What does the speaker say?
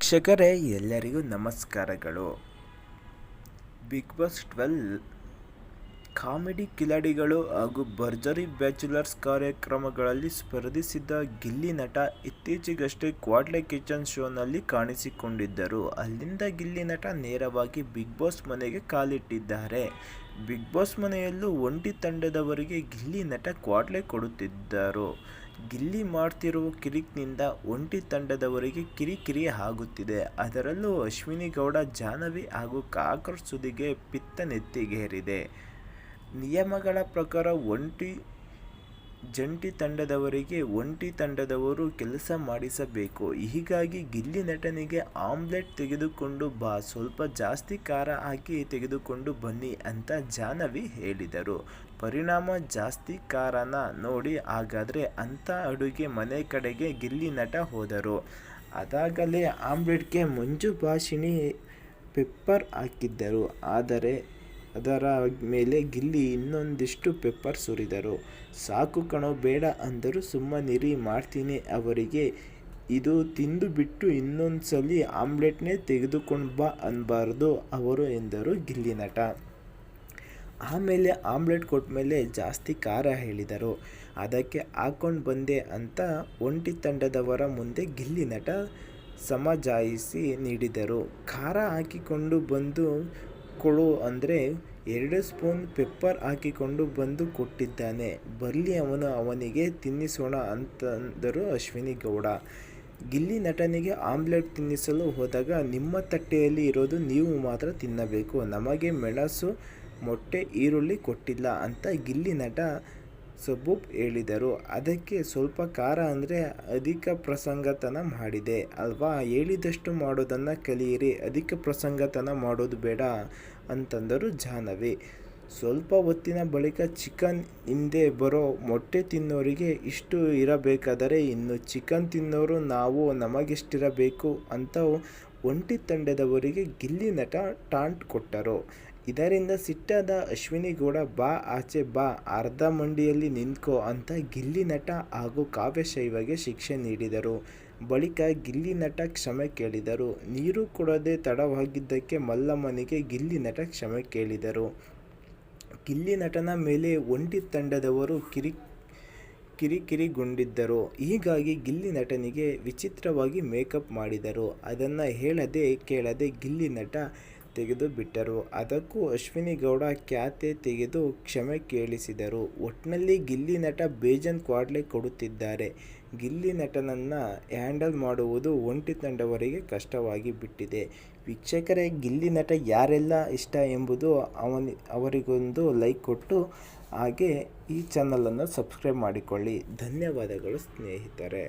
ವೀಕ್ಷಕರೇ ಎಲ್ಲರಿಗೂ ನಮಸ್ಕಾರಗಳು. Bigg Boss twelve comedy Khiladigalu ಹಾಗೂ ಭರ್ಜರಿ ಬ್ಯಾಚುಲರ್ಸ್ ಕಾರ್ಯಕ್ರಮಗಳಲ್ಲಿ ಸ್ಪರ್ಧಿಸಿದ್ದ ಗಿಲ್ಲಿ ನಟ ಇತ್ತೀಚೆಗಷ್ಟೇ ಕ್ವಾಡ್ಲೆ ಕಿಚನ್ ಶೋನಲ್ಲಿ ಕಾಣಿಸಿಕೊಂಡಿದ್ದರು. ಅಲ್ಲಿಂದ ಗಿಲ್ಲಿ ನಟ ನೇರವಾಗಿ ಬಿಗ್ ಬಾಸ್ ಮನೆಗೆ ಕಾಲಿಟ್ಟಿದ್ದಾರೆ. ಬಿಗ್ ಬಾಸ್ ಮನೆಯಲ್ಲೂ ಒಂಟಿ ತಂಡದವರಿಗೆ ಗಿಲ್ಲಿ ನಟ ಕ್ವಾಡ್ಲೆ ಕೊಡುತ್ತಿದ್ದರು. ಗಿಲ್ಲಿ ಮಾಡ್ತಿರುವ ಕಿರಿಕ್ನಿಂದ ಒಂಟಿ ತಂಡದವರಿಗೆ ಕಿರಿಕಿರಿ ಆಗುತ್ತಿದೆ. ಅದರಲ್ಲೂ ಅಶ್ವಿನಿ ಗೌಡ, ಜಾಹ್ನವಿ ಹಾಗೂ ಕಾಕರ್ ಸುದಿಗೆ ಪಿತ್ತ ನೆತ್ತಿಗೇರಿದೆ. ನಿಯಮಗಳ ಪ್ರಕಾರ ಒಂಟಿ ಜಂಟಿ ತಂಡದವರಿಗೆ ಒಂಟಿ ತಂಡದವರು ಕೆಲಸ ಮಾಡಿಸಬೇಕು. ಹೀಗಾಗಿ ಗಿಲ್ಲಿ ನಟನಿಗೆ ಆಮ್ಲೆಟ್ ತೆಗೆದುಕೊಂಡು ಬಾ, ಸ್ವಲ್ಪ ಜಾಸ್ತಿ ಖಾರ ಹಾಕಿ ತೆಗೆದುಕೊಂಡು ಬನ್ನಿ ಅಂತ ಜಾಹ್ನವಿ ಹೇಳಿದರು. ಪರಿಣಾಮ ಜಾಸ್ತಿ ಖಾರನ ನೋಡಿ ಹಾಗಾದರೆ ಅಂಥ ಅಡುಗೆ ಮನೆ ಕಡೆಗೆ ಗಿಲ್ಲಿ ನಟ ಹೋದರು. ಅದಾಗಲೇ ಆಮ್ಲೆಟ್ಗೆ ಮಂಜು ಭಾಷಿಣಿ ಪೆಪ್ಪರ್ ಹಾಕಿದ್ದರು. ಆದರೆ ಅದರ ಮೇಲೆ ಗಿಲ್ಲಿ ಇನ್ನೊಂದಿಷ್ಟು ಪೆಪ್ಪರ್ ಸುರಿದರು. ಸಾಕು ಕಣೋ, ಬೇಡ ಅಂದರು ಸುಮ್ಮನಿರಿ ಮಾಡ್ತೀನಿ ಅವರಿಗೆ. ಇದು ತಿಂದು ಬಿಟ್ಟು ಇನ್ನೊಂದ್ಸಲಿ ಆಮ್ಲೆಟ್ನೇ ತೆಗೆದುಕೊಂಡು ಬಾ ಅನ್ನಬಾರ್ದು ಅವರು ಎಂದರು ಗಿಲ್ಲಿ ನಟ. ಆಮೇಲೆ ಆಮ್ಲೆಟ್ ಕೊಟ್ಟಮೇಲೆ ಜಾಸ್ತಿ ಖಾರ ಹೇಳಿದರು. ಅದಕ್ಕೆ ಹಾಕ್ಕೊಂಡು ಬಂದೆ ಅಂತ ಒಂಟಿ ತಂಡದವರ ಮುಂದೆ ಗಿಲ್ಲಿ ನಟ ಸಮಜಾಯಿಸಿ ನೀಡಿದರು. ಖಾರ ಹಾಕಿಕೊಂಡು ಬಂದು ಕೊಡು ಅಂದರೆ ಎರಡು ಸ್ಪೂನ್ ಪೆಪ್ಪರ್ ಹಾಕಿಕೊಂಡು ಬಂದು ಕೊಟ್ಟಿದ್ದಾನೆ. ಬರಲಿ ಅವನು ಅವನಿಗೆ, ತಿನ್ನಿಸೋಣ ಅಂತಂದರು ಅಶ್ವಿನಿ ಗೌಡ. ಗಿಲ್ಲಿ ನಟನಿಗೆ ಆಮ್ಲೆಟ್ ತಿನ್ನಿಸಲು ಹೋದಾಗ, ನಿಮ್ಮ ತಟ್ಟೆಯಲ್ಲಿ ಇರೋದು ನೀವು ಮಾತ್ರ ತಿನ್ನಬೇಕು. ನಮಗೆ ಮೆಣಸು, ಮೊಟ್ಟೆ, ಈರುಳ್ಳಿ ಕೊಟ್ಟಿಲ್ಲ ಅಂತ ಗಿಲ್ಲಿ ನಟ ಸಬೂಬ್ ಹೇಳಿದರು. ಅದಕ್ಕೆ ಸ್ವಲ್ಪ ಖಾರ ಅಂದರೆ ಅಧಿಕ ಪ್ರಸಂಗತನ ಮಾಡಿದೆ. ಅಲ್ವಾ? ಹೇಳಿದಷ್ಟು ಮಾಡೋದನ್ನು ಕಲಿಯಿರಿ. ಅಧಿಕ ಪ್ರಸಂಗತನ ಮಾಡೋದು ಬೇಡ ಅಂತಂದರು ಜಾಹ್ನವಿ. ಸ್ವಲ್ಪ ಹೊತ್ತಿನ ಬಳಿಕ ಚಿಕನ್ ಹಿಂದೆ ಬರೋ ಮೊಟ್ಟೆ ತಿನ್ನೋರಿಗೆ ಇಷ್ಟು ಇರಬೇಕಾದರೆ ಇನ್ನು ಚಿಕನ್ ತಿನ್ನೋರು ನಾವು ನಮಗೆಷ್ಟಿರಬೇಕು ಅಂತ ಒಂಟಿ ತಂಡದವರಿಗೆ ಗಿಲ್ಲಿ ನಟ ಟಾಂಟ್ ಕೊಟ್ಟರು. ಇದರಿಂದ ಸಿಟ್ಟಾದ ಅಶ್ವಿನಿ ಗೌಡ ಬಾ ಆಚೆ ಬಾ ಅರ್ಧ ಮಂಡಿಯಲ್ಲಿ ನಿಂತ್ಕೋ ಅಂತ ಗಿಲ್ಲಿ ನಟ ಹಾಗೂ ಕಾವ್ಯಶೈವಗೆ ಶಿಕ್ಷೆ ನೀಡಿದರು. ಬಳಿಕ ಗಿಲ್ಲಿ ನಟ ಕ್ಷಮೆ ಕೇಳಿದರು. ನೀರು ಕೊಡದೆ ತಡವಾಗಿದ್ದಕ್ಕೆ ಮಲ್ಲಮ್ಮನಿಗೆ ಗಿಲ್ಲಿ ನಟ ಕ್ಷಮೆ ಕೇಳಿದರು. ಗಿಲ್ಲಿ ನಟನ ಮೇಲೆ ಒಂಟಿ ತಂಡದವರು ಕಿರಿ, ಕಿರಿಕಿರಿಗೊಂಡಿದ್ದರು. ಹೀಗಾಗಿ ಗಿಲ್ಲಿ ನಟನಿಗೆ ವಿಚಿತ್ರವಾಗಿ ಮೇಕಪ್ ಮಾಡಿದರು. ಅದನ್ನು ಹೇಳದೆ ಕೇಳದೆ ಗಿಲ್ಲಿ ನಟ ತೆಗೆದು ಬಿಟ್ಟರು. ಅದಕ್ಕೂ ಅಶ್ವಿನಿ ಗೌಡ ಖ್ಯಾತೆ ತೆಗೆದು ಕ್ಷಮೆ ಕೇಳಿಸಿದರು. ಒಟ್ನಲ್ಲಿ ಗಿಲ್ಲಿ ನಟ ಬೇಜನ್ ಕ್ವಾಡ್ಲೆ ಕೊಡುತ್ತಿದ್ದಾರೆ. ಗಿಲ್ಲಿ ನಟನನ್ನು ಹ್ಯಾಂಡಲ್ ಮಾಡುವುದು ಒಂಟಿ ತಂಡವರಿಗೆ ಕಷ್ಟವಾಗಿ ಬಿಟ್ಟಿದೆ. ವೀಕ್ಷಕರೇ, ಗಿಲ್ಲಿ ನಟ ಯಾರೆಲ್ಲ ಇಷ್ಟ ಎಂಬುದು ಅವನಿ, ಅವರಿಗೊಂದು ಲೈಕ್ ಕೊಟ್ಟು ಹಾಗೆ ಈ ಚಾನಲನ್ನು ಸಬ್ಸ್ಕ್ರೈಬ್ ಮಾಡಿಕೊಳ್ಳಿ. ಧನ್ಯವಾದಗಳು ಸ್ನೇಹಿತರೆ.